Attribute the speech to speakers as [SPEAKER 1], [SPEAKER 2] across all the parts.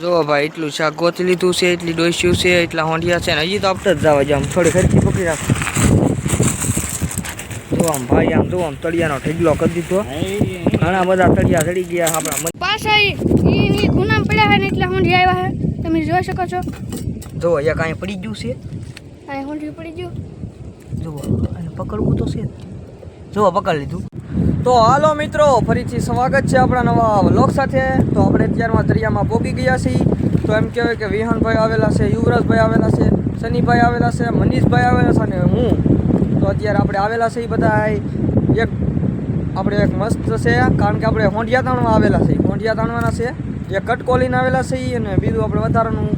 [SPEAKER 1] જો ભાઈ એટલું શાક ગોતી લીધું છે એટલી ડોસ્યું છે એટલા હોંડિયા છે ને હજી તો આપણે જ જવા જામ થોડી ખર્ચી પકડી રાખ. જો આમ ભાઈ આમ જો આમ તળિયાનો ઢગલો કરી દીધો. ઘણા બધા તળિયા ચડી ગયા આપણા
[SPEAKER 2] પાછા ઈ ગુનામ પડ્યા છે ને એટલે હોંડી આવ્યા હે તમે જોઈ શકો છો.
[SPEAKER 1] જો અહીંયા કાંઈ પડી ગયું છે?
[SPEAKER 2] આ હોંડી પડી ગયું?
[SPEAKER 1] જો અને પકડવું તો છે જો પકડી લીધું. તો હાલો મિત્રો, ફરીથી સ્વાગત છે આપણા નવા વ્લોગ સાથે. તો આપણે અત્યારમાં દરિયામાં પોગી ગયા છીએ. તો એમ કહેવાય કે વિહાનભાઈ આવેલા છે, યુવરાજભાઈ આવેલા છે સનીભાઈ આવેલા છે, મનીષભાઈ આવેલા છે અને હું. તો અત્યારે આપણે આવેલા છે એ બધા એક, આપણે એક મસ્ત છે, કારણ કે આપણે હોંડિયા તાણવા આવેલા છે હોંડિયા તાણવાના છે. એક કટકોલીને આવેલા છે ઈ અને બીજું આપણે વધારાનું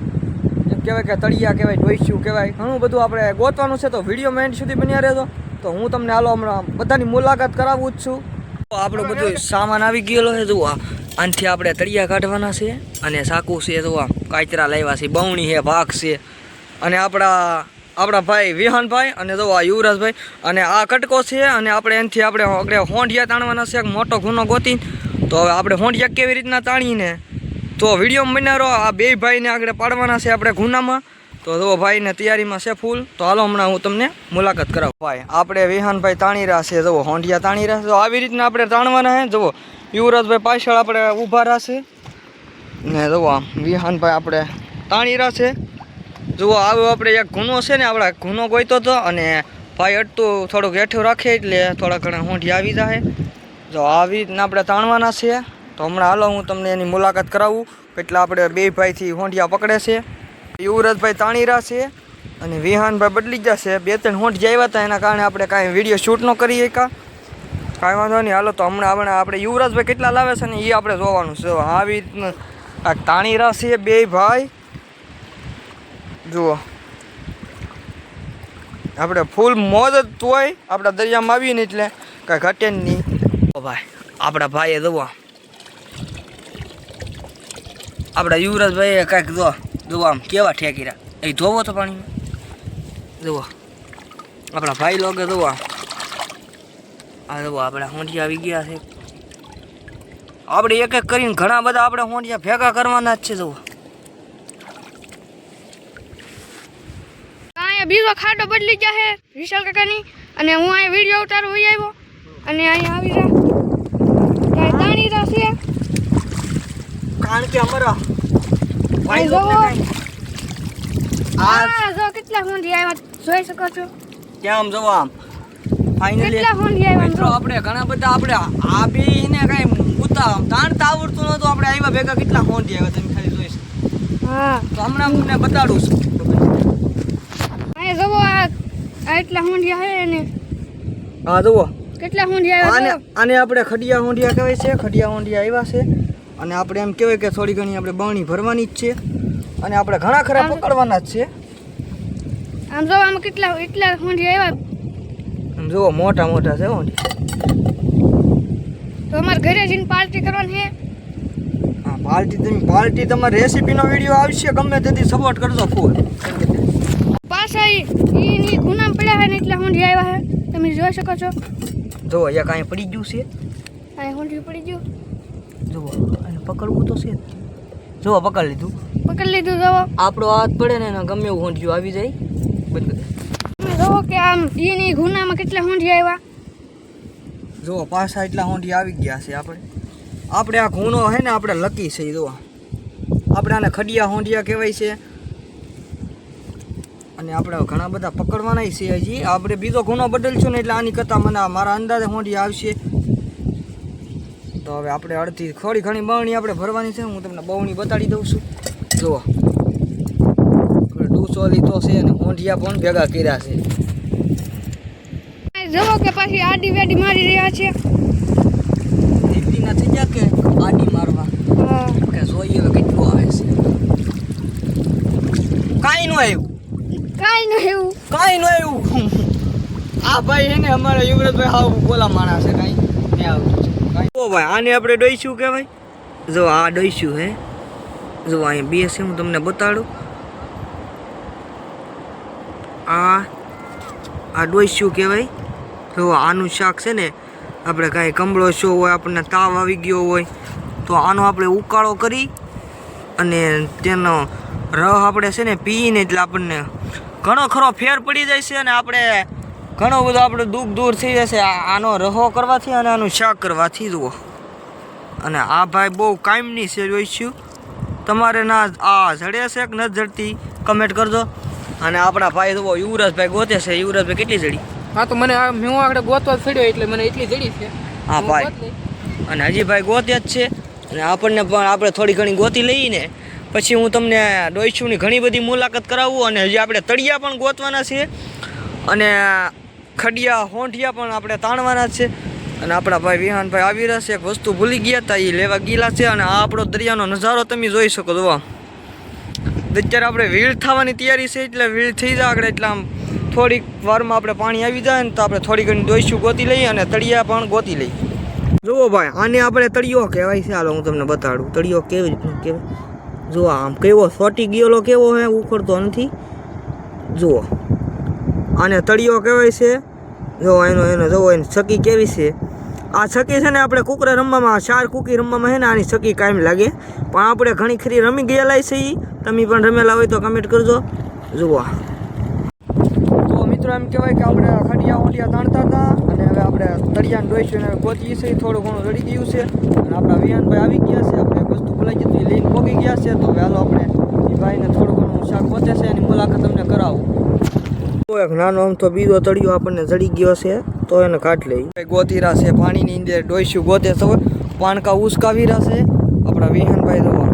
[SPEAKER 1] કહેવાય કે તળિયા કહેવાય ઢોઈસ્યું કહેવાય. ઘણું બધું આપણે ગોતવાનું છે, તો વીડિયો મેન્ડ સુધી બન્યા રહેજો. તો હું તમને હાલો હમણાં બધાની મુલાકાત કરાવું જ છું. તો આપણો બધો સામાન આવી ગયેલો છે, જુઓ આનાથી આપણે તળિયા કાઢવાના છે અને સાકુ છે, જુઓ કાચરા લાવ્યા છે, બવણી છે, ભાગ છે. અને આપણા આપણા ભાઈ વિહાનભાઈ અને જો આ યુવરાજભાઈ. અને આ કટકો છે અને આપણે એનાથી આપણે આગળ હોંડિયા તાણવાના છે મોટો ગુનો ગોતી તો હવે આપણે હોંડિયા કેવી રીતના તાણીને? તો વીડિયો બનારો, આ બે ભાઈને આગળ પાડવાના છે આપણે ગુનામાં. તો જો ભાઈને તૈયારીમાં છે ફૂલ, તો હાલો હમણાં હું તમને મુલાકાત કરાવું. ભાઈ, આપણે વિહાનભાઈ તાણી રહ્યા છે, જુઓ, હોંડિયા તાણી રહ્યા છે. તો આવી રીતના આપણે તાણવાના છે જુઓ, યુવરાજભાઈ પાછળ આપણે ઊભા રહેશે ને જુઓ આમ, વિહાનભાઈ આપણે તાણી રહ્યા છે. જુઓ, આવો આપણે એક ગુનો છે ને, આપણે ગુનો ગોઈતો હતો અને ભાઈ અટતું થોડુંક હેઠું રાખે એટલે થોડા ઘણા હોંઢિયા આવી જાય જો આવી રીતના આપણે તાણવાના છે. તો હમણાં હાલો હું તમને એની મુલાકાત કરાવું. એટલે આપણે બે ભાઈથી હોંઢિયા પકડે છે. યુવરાજભાઈ તાણી છે અને વિહાનભાઈ બદલી જશે બે ત્રણ હોંઢિયા આવ્યા હતા એના કારણે આપણે કાંઈ વીડિયો શૂટ ન કરી શકા કાંઈ વાંધો નહીં. હાલો તો હમણાં હમણાં આપણે યુવરાજભાઈ કેટલા લાવે છે ને એ આપણે જોવાનું છે. આવી રીતના તાણી છે બે ભાઈ. જુઓ. આપણે ફૂલ મોજ જ તોય આપણા દરિયામાં આવીએ ને એટલે કાંઈ ઘટે નહીં. ભાઈ, આપણા ભાઈએ જોવા આપણા યુવરાજભાઈએ કાંઈક જો જુઓ આમ કેવા ઠેકીરા. એ ધોવો તો પાણીમાં જુઓ આપણા ભાઈ લોગે જુઓ આ જુઓ આપણા હોંડિયા આવી ગયા છે. આપણે એક એક કરીને ઘણા બધા આપણે હોંડિયા ભેગા કરવાના જ છે જુઓ
[SPEAKER 2] અહીંયા બીજો ખાડો બદલી ગયા છે વિશાલ કાકાની. અને હું અહીંયા વીડિયો ઉતારવા હોઈ આવ્યો. અને અહીંયા આવી રહ્યા ત્યાં તાણી રહ્યા છે.
[SPEAKER 1] કારણ કે અમારા આ
[SPEAKER 2] જો કેટલા હોંડી આવ્યા જોઈ શકો છો.
[SPEAKER 1] આમ જવો આમ? ફાઇનલી
[SPEAKER 2] કેટલા હોંડી આવ્યા
[SPEAKER 1] મિત્રો આપણે ઘણા બધા આપણે આ બી ને કાંઈ ઉતા તાણતા આવડતું નહોતું. આપણે આવ્યા ભેગા કેટલા હોંડી આવ્યા તમે ખાલી જોઈશ
[SPEAKER 2] હા.
[SPEAKER 1] તો હમણાં હું બતાડું છું.
[SPEAKER 2] અહીંયા જુઓ આ એટલા હોંડિયા છે ને
[SPEAKER 1] હા જોવો
[SPEAKER 2] કેટલા હોંડિયા આવ્યા જુઓ.
[SPEAKER 1] આને આપણે ખડિયા હોંડિયા કહેવાય છે. ખડિયા હોંડિયા આવ્યા છે. અને આપણે એમ કહેવાય કે થોડી ઘણી આપણે બવણી ભરવાની જ છે અને આપણે ઘણા ખરા પકડવાના જ છે.
[SPEAKER 2] આમ જો આમ કેટલા એટલા ઊંડી આવ્યા?
[SPEAKER 1] આમ જુઓ મોટા મોટા છે ઊંડી
[SPEAKER 2] તો અમારે ઘરે જઈને પાર્ટી કરવાની છે
[SPEAKER 1] હા પાર્ટી તમે પાર્ટી તમારી રેસીપીનો વીડિયો આવશે ગમે તેથી સપોર્ટ કરજો ફૂલ.
[SPEAKER 2] પાછા ઈ ગુનામ પડ્યા છે ને એટલા ઊંડી આવ્યા છે તમે જોઈ શકો છો.
[SPEAKER 1] જો અહીંયા કાંઈ પડી ગયું છે.
[SPEAKER 2] આ ઊંડી પડી ગયું?
[SPEAKER 1] જુઓ અને પકડવું તો છે જ. જુઓ પકડી લીધું.
[SPEAKER 2] પકડી લીધું જુઓ.
[SPEAKER 1] આપણો હાથ પડે ને એને ગમે એવું હોંઠિયું આવી જાય. બંધ કરી
[SPEAKER 2] તમે જુઓ કે આમ ઈ ની ગુનામાં કેટલા હોંઢિયા આવ્યા.
[SPEAKER 1] જુઓ પાછા એટલા હોંઠી આવી ગયા છે આપણે. આપણે આ ગુનો છે ને આપણે લકી છે જુઓ. આપણે આને ખડિયા હોંઢિયા કહેવાય છે. અને આપણે ઘણા બધા પકડવાના છે હજી. આપણે બીજો ગુનો બદલશું ને એટલે આની કરતાં મને મારા અંદાજે હોંઢિયા આવશે. તો હવે આપણે અડધી થોડી ઘણી બવણી આપણે ભરવાની છે. હું તમને બવણી બતાડી દઉં છું. જુઓ. આપણે તો છે અને હોંડિયા પણ ભેગા કર્યા છે.
[SPEAKER 2] જુઓ કે પાછી આડી વેડી મારી રહ્યા છે.
[SPEAKER 1] દીદી થઈ ગયા કે આડી મારવા? કે જોઈએ હવે કેટલું આવે છે. કાંઈ ન આવ્યું.
[SPEAKER 2] કાંઈ નહીં આવ્યું.
[SPEAKER 1] કાંઈ ન આવ્યું. આ ભાઈ એને ને અમારા યુવરાજભાઈ હાવ બોલા માણસ છે કાંઈ. નહીં આવતું છે. ઓ ભાઈ, આને આપણે ડોઈશું કહેવાય? જો આ ડોઈશું હે. જો અહીંયા બે હું તમને બતાડું. આ આ ડોઈશું કહેવાય. જો આનું શાક છે ને, આપણે કાંઈ કમળો શો હોય, આપણને તાવ આવી ગયો હોય, તો આનો આપણે ઉકાળો કરી અને તેનો રહ આપણે છે ને પીને એટલે આપણને ઘણો ખરો ફેર પડી જાય છે અને આપણે ઘણો બધો આપણે દુઃખ દૂર થઈ જશે. આનો રહો કરવાથી અને આનું શાક કરવાથી જુઓ. અને આ ભાઈ બહુ કાયમની છે. જોઈશું તમારે ના આ જડે છે કે નથી જડતી કમેન્ટ કરજો. અને આપણા ભાઈ જુઓ યુવરાજભાઈ ગોતે છે. યુવરાજભાઈ કેટલી જડી?
[SPEAKER 3] હા તો મને હું આગળ ગોતવા જ ચડ્યો એટલે મને એટલી જડી છે.
[SPEAKER 1] હા ભાઈ. અને હજી ભાઈ ગોતે જ છે. અને આપણને પણ આપણે થોડી ઘણી ગોતી લઈને પછી હું તમને ડોઈશુની ઘણી બધી મુલાકાત કરાવું અને હજી આપણે તળિયા પણ ગોતવાના છે અને ખડિયા, હોંઠિયા પણ આપણે તાણવાના છે. અને આપણા ભાઈ વિહાનભાઈ આવી રહ્યા છે. એક વસ્તુ ભૂલી ગયા હતા એ લેવા ગયેલા છે અને આ આપણો દરિયાનો નજારો તમે જોઈ શકો જોવા અત્યારે આપણે વીળ થવાની તૈયારી છે, એટલે વીળ થઈ જાય આગળ, એટલે આમ થોડીક વારમાં આપણે પાણી આવી જાય ને તો આપણે થોડી ઘણી દોઈશું ગોતી લઈએ અને તળિયા પણ ગોતી લઈએ. જુઓ ભાઈ, આને આપણે તળિયો કહેવાય છે. હાલો, હું તમને બતાડું. તળિયો કેવી રીતનો કહેવાય? જુઓ, આમ કેવો, સોટી ગયેલો કેવો હે, ઉખડતો નથી. જુઓ. આને તળિયો કહેવાય છે. જો એનો એનો જવો એની છકી કેવી છે. આ છકી છે ને આપણે કુકરે રમવામાં ચાર કુકી રમવામાં છે ને આની છકી કાયમ લાગે. પણ આપણે ઘણી ખરી રમી ગયેલા છે એ તમે પણ રમેલા હોય તો કમેન્ટ કરજો. જુઓ તો મિત્રો એમ કહેવાય કે આપણે ખડિયા ઓડિયા તાણતા હતા અને હવે આપણે તળિયાને ડોઈશું અને ગોતીએ છે થોડું ઘણું રડી ગયું છે. અને આપણા વિયાનભાઈ આવી ગયા છે. આપણે વસ્તુ ભૂલાઈ જતી લઈને પોગી ગયા છે. તો હવે હાલો આપણે ભાઈને થોડું ઘણું શાક પહોંચે છે. એની મુલાકાત તમને કરાવું. એક નાનો આમ તો બીજો તળિયો આપણને ચડી ગયો છે, તો એને કાઢ લઈ. ગોતીરા છે, પાણીની અંદર ડોસ્યું ગોતે તો પાણકા ઉસકાવી છે, આપણા વિહાનભાઈ જોવા.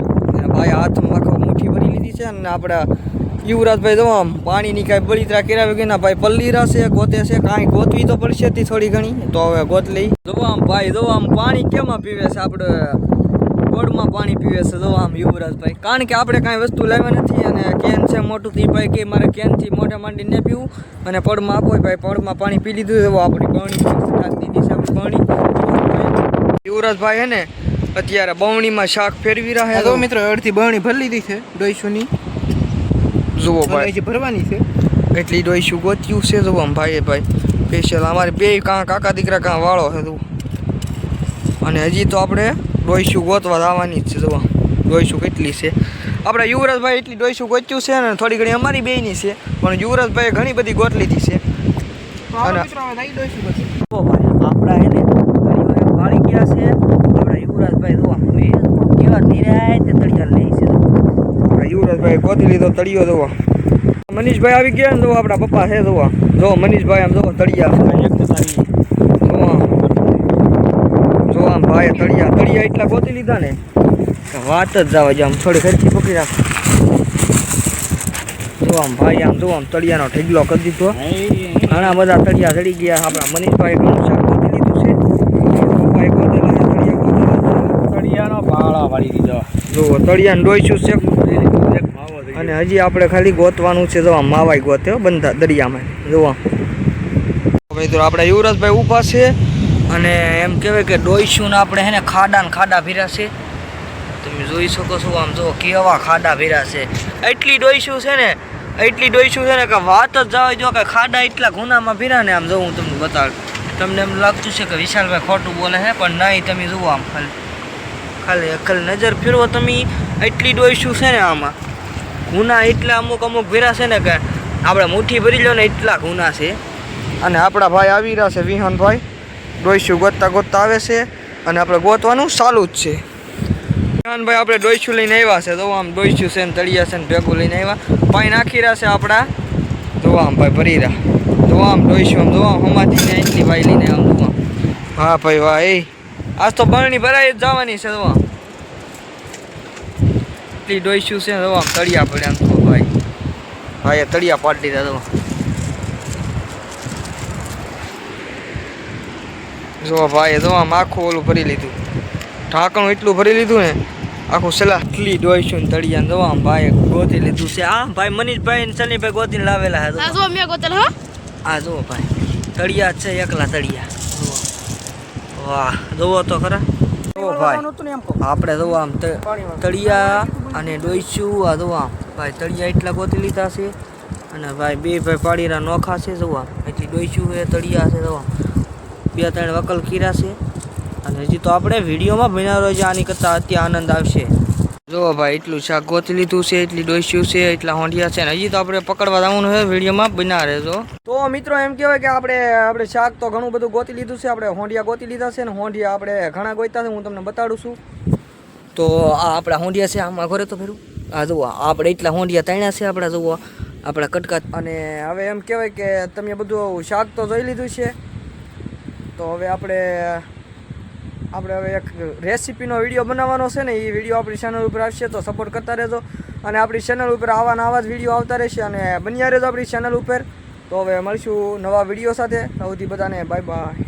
[SPEAKER 1] ભાઈ હાથમાં આખો મુઠ્ઠી ભરી લીધી છે, અને આપણા યુવરાજભાઈ જોવા, આમ પાણીની કાંઈ બળિતરા કર્યા વગરના ભાઈ પલ્લી છે ગોતે છે, કાંઈ ગોતવી તો પડશે તી થોડી ઘણી, તો હવે ગોત લઈ. જોવા, આમ ભાઈ જોવા, આમ પાણી કેમાં પીવે છે આપણે? ગોળમાં પાણી પીવે છે. જો આમ યુવરાજભાઈ. કારણ કે આપણે કાંઈ વસ્તુ લાવ્યા નથી અને કેન છે મોટું થી ભાઈ કે મારે કેનથી મોઢે માંડીને પીવું અને પડમાં આપો ભાઈ. પડમાં પાણી પી લીધું એવો આપણી પાણી દીધી છે આપણી બવણી. યુવરાજભાઈ હે ને અત્યારે બવણીમાં શાક ફેરવી રહ્યા
[SPEAKER 3] તો મિત્રો અડધી બવણી ભરી લીધી છે દોઢસોની
[SPEAKER 1] જુઓ ભાઈ.
[SPEAKER 3] ભરવાની છે.
[SPEAKER 1] એટલી ડોઈશું ગોત્યું છે જુઓ આમ ભાઈએ ભાઈ. સ્પેશિયલ અમારે બે કાં કાકા દીકરા કાં વાળો છે જુઓ અને હજી તો આપણે ડોઈશું ગોતવા આવવાની જ છે જોવા ડોઈશું કેટલી છે. આપણે યુવરાજભાઈ એટલી ડોઈશું ગોત્યું છે ને થોડી ઘણી અમારી બેયની છે પણ યુવરાજભાઈએ ઘણી બધી ગોત લીધી છે અને- આપણા એને ઘણી વાળી ગયા છે. આપણા યુવરાજભાઈ જુઓ કેવા નિરાય તે તળિયા લઈ છે આપણા યુવરાજભાઈ ગોતી લીધો તળિયો જોવા મનીષભાઈ આવી ગયા ને જોવા આપણા પપ્પા છે જોવા જો મનીષભાઈ આમ જુઓ તળિયા. જુઓ જો આમ ભાઈ તળિયા તળિયા એટલા ગોતી લીધા ને વાત જ જવા જો આમ થોડી ખર્ચી પકડી રાખ. જો આમ ભાઈ આમ જો આમ તળિયાનો ઢગલો કરી દીધો. ઘણા બધા તળિયા ચડી ગયા. આપણા મનીષભાઈ ઘણું શાક ગોતી લીધું છે. પપ્પાએ ગોતેલા તળિયા ગોતેલા
[SPEAKER 4] તળિયાનો પાળા વાળી દીધો.
[SPEAKER 1] જો તળિયાને ડોઈશું છે. અને હજી આપણે ખાલી ગોતવાનું છે. જોવા માવાય ગોત્યો ગોતે બંધા દરિયામાં. જોવા મિત્રો આપણે યુવરાજભાઈ ઊભા છે. અને એમ કહેવાય કે ડોઈશું ને આપણે હે ને ખાડા ને ખાડા ભીરા છે. તમે જોઈ શકો છો, આમ જો કેવા ખાડા ભીરા છે. એટલી ડોઈશું છે ને, એટલી ડોઈશું છે ને કે વાત જ જવા જો કે ખાડા એટલા ગુનામાં ભીરા ને, આમ જો હું તમને બતાડું તમને એમ લાગતું છે કે વિશાલભાઈ ખોટું બોલે છે પણ નહીં તમે જુઓ આમ ખાલી. ખાલી અકલ નજર ફેરવો તમે, એટલી ડોઈશું છે ને આમાં. ગુના એટલા અમુક અમુક ભીરા છે ને કે, આપણે મુઠ્ઠી ભરી લો ને એટલા ગુના છે. અને આપણા ભાઈ આવી રહ્યા છે, વિહાનભાઈ. ડોઈશું ગોતતા ગોતતા આવે છે અને આપણે ગોતવાનું ચાલુ જ છે. ભાઈ આપણે ડોઈશું લઈને આવ્યા છે. તો આમ ડોઈશું છે ને તળિયા છે ને ભેગું લઈને આવ્યા. પાણી નાખી રહ્યા છે આપણા. તો આમ ભાઈ ભરી રહ્યા. તો આમ ડોઈશું આમ જો આમ હમાથી ને એટલી ભાઈ લઈને આમ જો હા ભાઈ વાહ આજ તો બરણી ભરાઈ જ જવાની છે આમ. એટલી ડોઈશું છે આમ તળિયા પડ્યા ભાઈ. ભાઈએ તળિયા પાડી દીધા તો જો ભાઈ જો આમ આખું ઓલું ભરી લીધું. ઢાંકણું એટલું ભરી લીધું ને આખું સલાહ એટલી ડોઈશું ને તળિયા જો આમ ભાઈ ગોતી લીધું છે. આ ભાઈ મનીષભાઈ ને સનીભાઈ ગોતીને લાવેલા હતા
[SPEAKER 2] આ
[SPEAKER 1] જો
[SPEAKER 2] જો મેં ગોતેલ હો.
[SPEAKER 1] આ જુઓ ભાઈ તળિયા છે એકલા તળિયા. વાહ જુઓ તો ખરા. જુઓ ભાઈ આપણે જો આમ તળિયા અને ડોઈશું આ જો આમ. ભાઈ તળિયા એટલા ગોતી લીધા છે. અને ભાઈ બે ભાઈ પાડીરા નોખા છે જોવા એટલી ડોઈશું એ તળિયા છે જુઓ બે ત્રણ વકલ કીરા છે. અને હજી તો આપણે વિડીયોમાં ભણ્યા રહ્યો છે આની કરતાં અત્યારે આનંદ આવશે. જો ભાઈ, એટલું શાક ગોતી લીધું છે, એટલી ડોસ્યું છે, એટલા હોંડિયા છે. ને હજી તો આપણે પકડવા જવાનું છે, વિડીયોમાં બના રહેજો. તો મિત્રો, એમ કહેવાય કે આપણે આપણે શાક તો ઘણું બધું ગોતી લીધું છે. આપણે હોંડિયા ગોતી લીધા છે ને હોંડિયા આપણે ઘણા ગોતા છે. હું તમને બતાડું છું. તો આ આપણા હોંડિયા છે, આમાં ઘરે તો ફેરું આ જુઓ, આપણે એટલા હોંડિયા તણ્યા છે આપણા, જુઓ. આપણા કટકા. અને હવે એમ કહેવાય કે તમે બધું શાક તો જોઈ લીધું છે. તો હવે આપણે આપણે હવે એક રેસીપીનો વીડિયો બનાવવાનો છે ને એ વીડિયો આપણી ચેનલ ઉપર આવશે, તો સપોર્ટ કરતા રહેજો. અને આપણી ચેનલ ઉપર આવા આવા જ વીડિયો આવતા રહેશે અને બન્યા રહેજો આપણી ચેનલ ઉપર. તો હવે મળીશું નવા વીડિયો સાથે. સૌથી બધાને બાય બાય